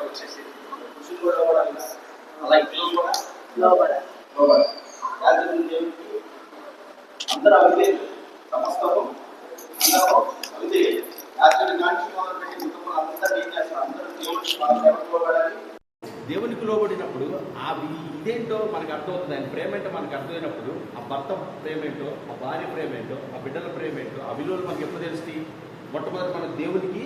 వచ్చేసి కూడా కూడా దేవునికి అందరూ సమస్తము అందరూ కుటుంబం ఏం చేస్తారు అందరూ దేవుడికి లోబడాలి దేవునికి లోబడినప్పుడు అవి ఇదేంటో మనకు అర్థమవుతుంది ఆయన ప్రేమ ఏంటో మనకు అర్థమైనప్పుడు ఆ భర్త ప్రేమ ఏంటో ఆ భార్య ప్రేమ ఏంటో ఆ బిడ్డల ప్రేమ ఏంటో ఆ విలువలు మనకి ఎప్పుడు తెలుస్తాయి? మొట్టమొదటి మన దేవునికి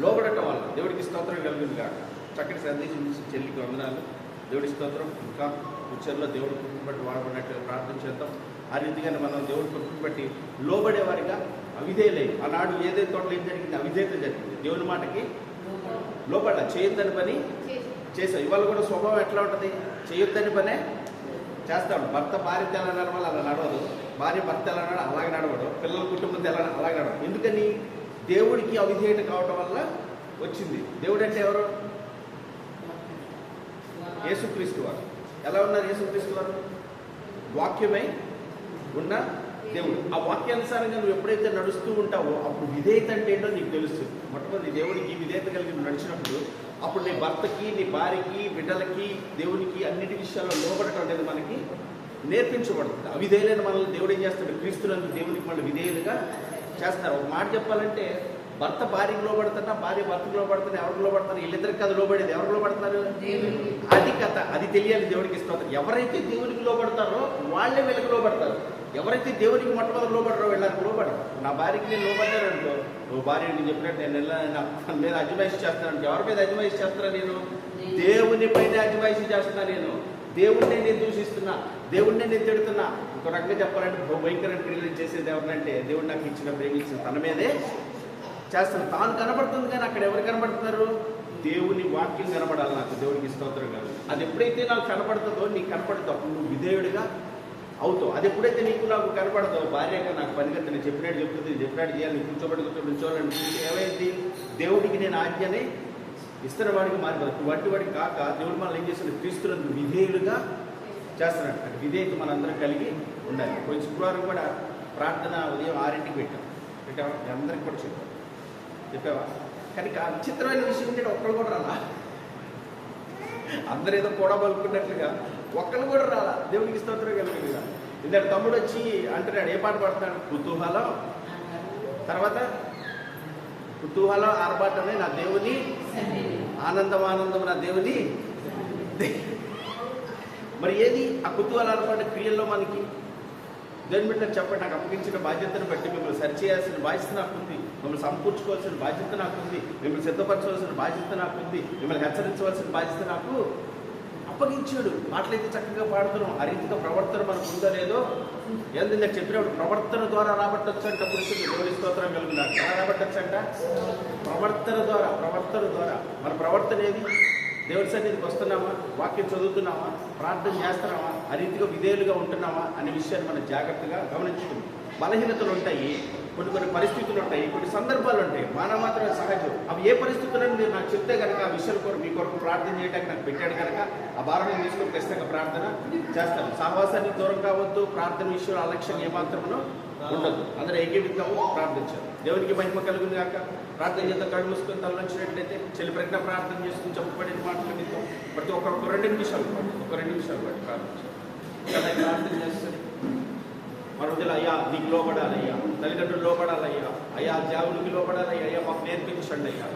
లోబడటం వల్ల దేవుడికి స్తోత్రం కలిగింది కాక చక్కటి సందేశం నుంచి చెల్లికి వందనాలు. దేవుడి స్తోత్రం. ఇంకా ఫ్యూచర్లో దేవుడి కృపను బట్టి వాడబడినట్టు ప్రార్థన చేద్దాం. ఆ రీతిగానే మనం దేవుడి కృపను బట్టి లోబడేవారిగా అవిధేయులై ఆనాడు ఏదైతే తోటలో ఏం జరిగింది అవిధేయత జరిగింది. దేవుని మాటకి లోపల చేయొద్దని పని చేసాం ఇవాళ కూడా స్వభావం ఎట్లా ఉంటుంది? చేయొద్దని పనే చేస్తాడు. భర్త భార్య ఎలా నడవాలి అలా నడవదు. భార్య భర్త ఎలా నడవాలి అలాగే నడవడు. పిల్లల కుటుంబంతో ఎలా అలాగే నడవదు ఎందుకని? దేవుడికి అవిధేయత కావటం వల్ల వచ్చింది. దేవుడు అంటే ఎవరు? యేసుక్రీస్తు వారు. ఎలా ఉన్నారు యేసుక్రీస్తు వారు? వాక్యమై ఉన్న దేవుడు. ఆ వాక్యానుసారంగా నువ్వు ఎప్పుడైతే నడుస్తూ ఉంటావో అప్పుడు విధేయత అంటే ఏంటో నీకు తెలుస్తుంది మొట్టమొదటి దేవుడికి విధేయత కలిగి నడిచినప్పుడు అప్పుడు నీ భర్తకి నీ భార్యకి బిడ్డలకి దేవునికి అన్నిటి విషయాల్లో లోబడటం అనేది మనకి నేర్పించబడుతుంది. అవిధేయులైన మనల్ని దేవుడు ఏం చేస్తాడు? క్రీస్తునందు దేవునికి మళ్ళీ విధేయులుగా చేస్తారు ఒక మాట చెప్పాలంటే భర్త భార్యకి లోబడుతున్నా భార్య భర్తకు లోబడుతున్నా ఎవరికి లోబడుతున్నారు? వీళ్ళిద్దరికి అది లోబడేది. ఎవరికి లోబడుతున్నారు? అది కథ. అది తెలియాలి దేవుడికి స్తోత్రం. ఎవరైతే దేవునికి లోబడతారో వాళ్ళే వీళ్ళకి లోబడతారు. ఎవరైతే దేవునికి మొట్టమొదటి లోబడరో వీళ్ళకి లోబడరు నా భార్యకి నేను లోబడ్డాను అనుకో నువ్వు భార్య నేను చెప్పినట్టు నేను వెళ్ళాను నా మీద అజమాయిషి చేస్తాను ఎవరి మీద అజమాయిషి చేస్తున్నా నేను? దేవుని పైన అజమాయిషి చేస్తున్నా నేను? దేవుణ్ణి నేను దూషిస్తున్నా? దేవుణ్ణి నేను తిడుతున్నా? ఇంకో రకంగా చెప్పాలంటే ఓ క్రియలు చేసేది ఎవరినంటే దేవుడు నాకు ఇచ్చిన ప్రేమించిన తన మీదే చేస్తాను తాను కనబడుతుంది కానీ అక్కడ ఎవరు కనబడుతున్నారు? దేవుని వాక్యం కనబడాలి నాకు దేవుడికి స్తోత్రం కాదు. అది ఎప్పుడైతే నాకు కనపడుతుందో నీకు కనపడుతుందో అప్పుడు నువ్వు విధేయుడిగా అవుతావు. అది ఎప్పుడైతే నీకు నాకు కనపడదో భార్యగా నాకు పనిగత్త నేను చెప్పినట్టు చెప్తుంది నేను చెప్పినట్టు చేయాలి నీకు కూర్చోబడి కూర్చోబెట్టి ఏమైంది? దేవుడికి నేను ఆజ్ఞని ఇస్తున్న వాడికి మారిపోతుంది వంటి వాడికి కాక దేవుడు మనల్ని ఏం చేస్తున్నాడు? క్రీస్తులను విధేయులుగా చేస్తున్నాడు. అంటే విధేయత మనందరం కలిగి ఉండాలి. పోయిన శుక్రవారం కూడా ప్రార్థన ఉదయం ఆరింటికి పెట్టాం. పెట్టావా? అందరికి కూడా చెప్పాం చెప్పావా? కానీ విచిత్రమైన విషయం ఏంటంటే ఒక్కరు కూడా రాలా. అందరూ ఏదో కూడా పలుకున్నట్లుగా ఒక్కరు కూడా రాలా. దేవునికి స్తోత్రం కలిగిందిగా. ఇద్దరు తమ్ముడు వచ్చి అంటున్నాడు ఏ పాట పడుతున్నాడు కుతూహలం. తర్వాత కుతూహలం ఆర్భాటమే నా దేవుని ఆనందం ఆనందం నా దేవుని మరి ఏది? ఆ కుతూహల ఆర్భాట క్రియల్లో మనకి దేని చెప్పండి నాకు అప్పగించిన బాధ్యతను బట్టి మిమ్మల్ని సరిచేయాల్సిన బాధ్యత నాకు ఉంది మిమ్మల్ని సమకూర్చుకోవాల్సిన బాధ్యత నాకు ఉంది మిమ్మల్ని సిద్ధపరచవలసిన బాధ్యత నాకు ఉంది మిమ్మల్ని హెచ్చరించవలసిన బాధ్యత నాకు అప్పగించాడు. మాటలైతే చక్కగా పాడుతున్నాం. ఆ రీతిగా ప్రవర్తన మనకు ఉందో లేదో ఏంది చెప్పినప్పుడు ప్రవర్తన ద్వారా రాబట్టచ్చు అంట పురుషుడు. దేవుని స్తోత్రం కలుగున్నాడు ఎలా రాబట్టచ్చు అంట? ప్రవర్తన ద్వారా ప్రవర్తన ద్వారా. మన ప్రవర్తన ఏది? దేవుడి సన్నిధికి వస్తున్నామా? వాక్యం చదువుతున్నామా? ప్రార్థన చేస్తున్నామా? ఆ రీతిగా విధేయులుగా ఉంటున్నామా అనే విషయాన్ని మనం జాగ్రత్తగా గమనించుకుందాం. బలహీనతలు ఉంటాయి కొన్ని కొన్ని పరిస్థితులు ఉంటాయి కొన్ని సందర్భాలు ఉంటాయి. మానవ మాత్రమే సహజం. అవి ఏ పరిస్థితులను మీరు నాకు చెప్తే కనుక ఆ విషయాల కొరకు మీ కొరకు ప్రార్థన చేయడానికి నాకు పెట్టాడు కనుక ఆ భారం తీసుకొని ఖచ్చితంగా ప్రార్థన చేస్తాను. సహవాసానికి దూరం కావద్దు ప్రార్థన విషయంలో అలక్ష్యం ఏమాత్రమునో ఉండదు. అందరూ ఏకీవిద్దాము ప్రార్థించారు. దేవునికి మహిమ కలుగుంది కాక ప్రార్థన చేద్దాం కళ్ళు మూసుకొని చెల్లి ప్రజ్ఞ ప్రార్థన చేసుకుని చెప్పబడిన మాటల మీతో ప్రతి ఒక్కరు రెండు నిమిషాలు పాటు ఒక రెండు నిమిషాలు పాటు ప్రార్థించారు. ప్రార్థన చేస్తే మరొకటి అయ్యా నీకు లోపడాలయ్యా తల్లిదండ్రులు లోపడాలయ్యా అయ్యా జావునికి లోపడాలయ్యా అయ్యా మాకు నేర్పించండి అయ్యా.